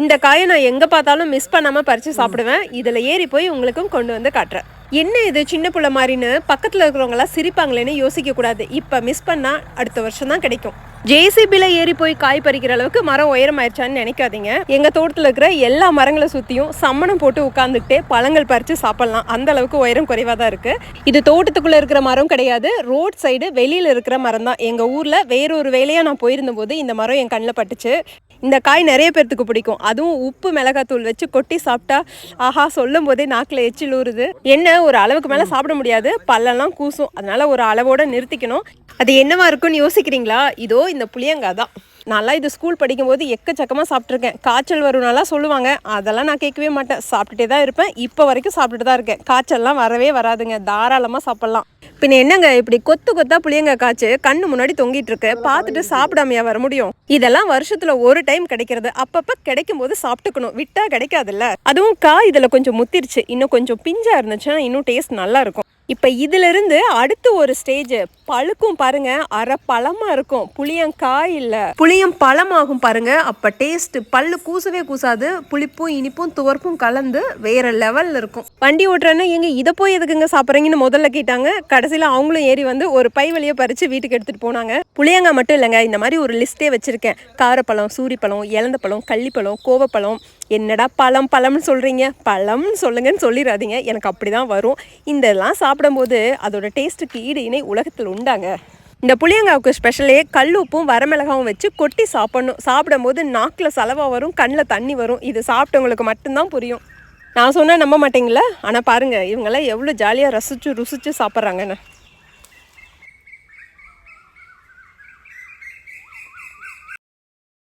இந்த காயை நான் எங்கே பார்த்தாலும் மிஸ் பண்ணாமல் பறித்து சாப்பிடுவேன். இதில் ஏறி போய் உங்களுக்கும் கொண்டு வந்து காட்டுறேன். என்ன இது சின்ன புள்ள மாதிரின்னு பக்கத்தில் இருக்கிறவங்களாம் சிரிப்பாங்களேன்னு யோசிக்க கூடாது. இப்போ மிஸ் பண்ணால் அடுத்த வருஷம் தான் கிடைக்கும். ஜேசிபியில் ஏறி போய் காய் பறிக்கிற அளவுக்கு மரம் உயரம் ஆயிடுச்சான்னு நினைக்காதீங்க. எங்கள் தோட்டத்தில் இருக்கிற எல்லா மரங்களை சுற்றியும் சம்மணம் போட்டு உட்காந்துக்கிட்டே பழங்கள் பறித்து சாப்பிடலாம். அந்த அளவுக்கு உயரம் குறைவாக தான் இருக்குது இது தோட்டத்துக்குள்ளே இருக்கிற மரம் கிடையாது. ரோட் சைடு வெளியில் இருக்கிற மரம் தான். எங்கள் ஊரில் வேறொரு வேலையாக நான் போயிருந்தபோது இந்த மரம் என் கண்ணில் பட்டுச்சு. இந்த காய் நிறைய பேர்த்துக்கு பிடிக்கும். அதுவும் உப்பு மிளகாத்தூள் வச்சு கொட்டி சாப்பிட்டா ஆஹா சொல்லும் போதே நாக்கில் எச்சில் ஊறுது. என்ன ஒரு அளவுக்கு மேலே சாப்பிட முடியாது. பல்லெல்லாம் கூசும். அதனால ஒரு அளவோட நிறுத்திக்கணும். அது என்னவா இருக்கும்னு யோசிக்கிறீங்களா? இதோ இந்த புளியங்காய் தான். நல்லா இது ஸ்கூல் படிக்கும்போது எக்கச்சக்கமாக சாப்பிட்ருக்கேன் காய்ச்சல் வரும்னாலாம் சொல்லுவாங்க. அதெல்லாம் நான் கேட்கவே மாட்டேன். சாப்பிட்டுட்டே தான் இருப்பேன். இப்போ வரைக்கும் சாப்பிட்டுட்டு தான் இருக்கேன். காய்ச்சல்லாம் வரவே வராதுங்க. தாராளமாக சாப்பிட்லாம். பின்ன என்னங்க இப்படி கொத்து கொத்தா புளியங்க காய்ச்சி கண்ணு முன்னாடி தொங்கிட்டு இருக்கு பார்த்துட்டு சாப்பிடாமையா வர முடியும்? இதெல்லாம் வருஷத்துல ஒரு டைம் கிடைக்கிறது. அப்பப்ப கிடைக்கும் போது சாப்பிட்டுக்கணும். விட்டா கிடைக்காதுல்ல? அதுவும் காய் இதுல கொஞ்சம் முத்திருச்சு. இன்னும் கொஞ்சம் பிஞ்சா இருந்துச்சுன்னா இன்னும் டேஸ்ட் நல்லா இருக்கும். இப்போ இதுல இருந்து அடுத்து ஒரு ஸ்டேஜ் பழுக்கும் பாருங்க. அரை பழமா இருக்கும் புளியங்காய் இல்ல. புளியம் பழமாகும் பாருங்க. அப்ப டேஸ்ட் பல்லு கூசவே கூசாது. புளிப்பும் இனிப்பும் துவர்ப்பும் கலந்து வேற லெவல்ல இருக்கும். வண்டி ஓட்டுறேன்னா எங்க இதை போய் எதுக்குங்க சாப்பிட்றீங்கன்னு முதல்ல கேட்டாங்க. கடைசியில் அவங்களும் ஏறி வந்து ஒரு பை வழியை பறித்து வீட்டுக்கு எடுத்துகிட்டு போனாங்க. புளியங்காய் மட்டும் இல்லைங்க. இந்த மாதிரி ஒரு லிஸ்ட்டே வச்சுருக்கேன். காரப்பழம் சூரிப்பழம் இலந்த பழம் கள்ளிப்பழம் கோவப்பழம். என்னடா பழம் பழம்னு சொல்கிறீங்க பழம்னு சொல்லுங்கன்னு சொல்லிடாதீங்க எனக்கு அப்படி தான் வரும் இதெல்லாம் சாப்பிடும்போது அதோட டேஸ்ட்டுக்கு ஈடு இணை உலகத்தில் உண்டாங்க இந்த புளியங்காவுக்கு ஸ்பெஷலே கல் உப்பும் வரமிளகாவும் வச்சு கொட்டி சாப்பிடணும். சாப்பிடும்போது நாக்கில் செலவாக வரும் கண்ணில் தண்ணி வரும். இது சாப்பிட்டவங்களுக்கு மட்டும்தான் புரியும். நான் சொன்னால் நம்ப மாட்டீங்களா? ஆனால் பாருங்கள் இவங்கெல்லாம் எவ்வளோ ஜாலியாக ரசித்து ருசித்து சாப்பிட்றாங்கன்னு.